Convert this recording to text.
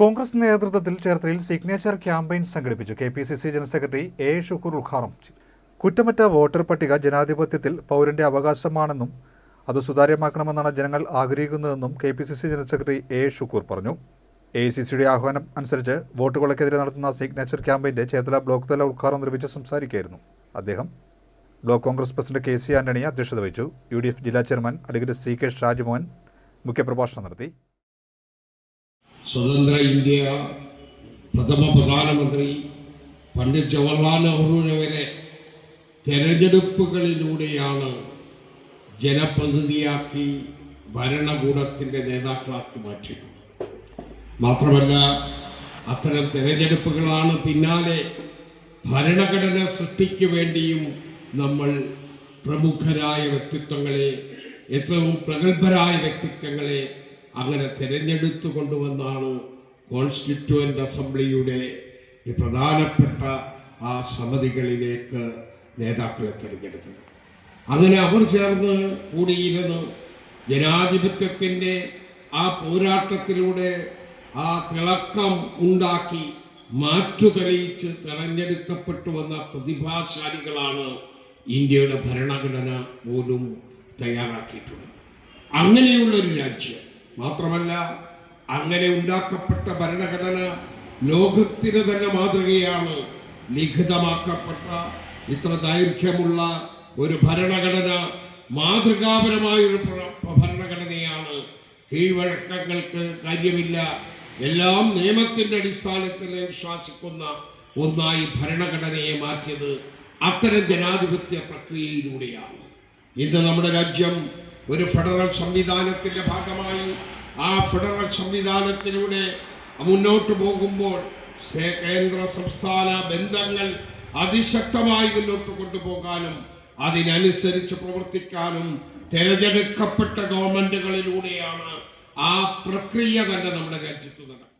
കോൺഗ്രസ് നേതൃത്വത്തിൽ ചേർത്തലയിൽ signature campaign സംഘടിപ്പിച്ചു. K P C C general secretary A Shukoor ഉദ്ഘാടനം കുറ്റമറ്റ വോട്ടർ പട്ടിക ജനാധിപത്യത്തിൽ പൗരന്റെ അവകാശമാണെന്നും അത് സുതാര്യമാക്കണമെന്നാണ് ജനങ്ങൾ ആഗ്രഹിക്കുന്നതെന്നും K P C C general secretary A Shukoor പറഞ്ഞു. എ സി സിയുടെ ആഹ്വാനം അനുസരിച്ച് വോട്ടുകൾക്കെതിരെ നടത്തുന്ന സിഗ്നേച്ചർ ക്യാമ്പയിന്റെ ചേർത്തല ബ്ലോക്ക് തല ഉദ്ഘാടനം നിർവഹിച്ച് സംസാരിക്കുകയായിരുന്നു അദ്ദേഹം. Block Congress president K C Antony അധ്യക്ഷത വഹിച്ചു. യു ഡി എഫ് ജില്ലാ chairman advocate C K Shajimohan മുഖ്യപ്രഭാഷണം നടത്തി. സ്വതന്ത്ര ഇന്ത്യ പ്രഥമ പ്രധാനമന്ത്രി പണ്ഡിറ്റ് ജവഹർലാൽ നെഹ്റുവിനെ വരെ തെരഞ്ഞെടുപ്പുകളിലൂടെയാണ് ജനപ്രതിനിധിയാക്കി ഭരണകൂടത്തിന്റെ നേതാക്കളാക്കി മാറ്റിയത്. മാത്രമല്ല അത്തരം തെരഞ്ഞെടുപ്പുകളാണ് പിന്നാലെ ഭരണഘടന സൃഷ്ടിക്ക് വേണ്ടിയും നമ്മൾ പ്രമുഖരായ വ്യക്തിത്വങ്ങളെ ഏറ്റവും പ്രഗത്ഭരായ വ്യക്തിത്വങ്ങളെ അങ്ങനെ തിരഞ്ഞെടുത്തു കൊണ്ടുവന്നാണ് കോൺസ്റ്റിറ്റ്യൂവന്റ് അസംബ്ലിയുടെ ഈ പ്രധാനപ്പെട്ട ആ സമിതികളിലേക്ക് നേതാക്കളെ തിരഞ്ഞെടുത്തത്. അങ്ങനെ അവർ ചേർന്ന് കൂടിയിരുന്ന് ജനാധിപത്യത്തിന്റെ ആ പോരാട്ടത്തിലൂടെ ആ തിളക്കം ഉണ്ടാക്കി മാറ്റു തെളിയിച്ച് തെരഞ്ഞെടുക്കപ്പെട്ടു വന്ന പ്രതിഭാശാലികളാണ് ഇന്ത്യയുടെ ഭരണഘടന പോലും തയ്യാറാക്കിയിട്ടുള്ളത്. അങ്ങനെയുള്ളൊരു രാജ്യം മാത്രമല്ല അങ്ങനെ ഉണ്ടാക്കപ്പെട്ട ഭരണഘടന ലോകത്തിന് തന്നെ മാതൃകയാണ്. ലിഖിതമാക്കപ്പെട്ട ഇത്ര ദൈർഘ്യമുള്ള ഒരു ഭരണഘടന മാതൃകാപരമായ ഒരു ഭരണഘടനയാണ്. കീഴ്വഴക്കങ്ങൾക്ക് കാര്യമില്ല. എല്ലാം നിയമത്തിന്റെ അടിസ്ഥാനത്തിൽ വിശ്വാസിക്കുന്ന ഒന്നായി ഭരണഘടനയെ മാറ്റിയത് അത്തരം ജനാധിപത്യ പ്രക്രിയയിലൂടെയാണ്. ഇന്ന് നമ്മുടെ രാജ്യം ഒരു ഫെഡറൽ സംവിധാനത്തിന്റെ ഭാഗമായി ആ ഫെഡറൽ സംവിധാനത്തിലൂടെ മുന്നോട്ട് പോകുമ്പോൾ കേന്ദ്ര സംസ്ഥാന ബന്ധങ്ങൾ അതിശക്തമായി മുന്നോട്ട് കൊണ്ടുപോകാനും അതിനനുസരിച്ച് പ്രവർത്തിക്കാനും തിരഞ്ഞെടുക്കപ്പെട്ട ഗവൺമെന്റുകളിലൂടെയാണ് ആ പ്രക്രിയ തന്നെ നമ്മുടെ രാജ്യത്ത് നടക്കുന്നത്.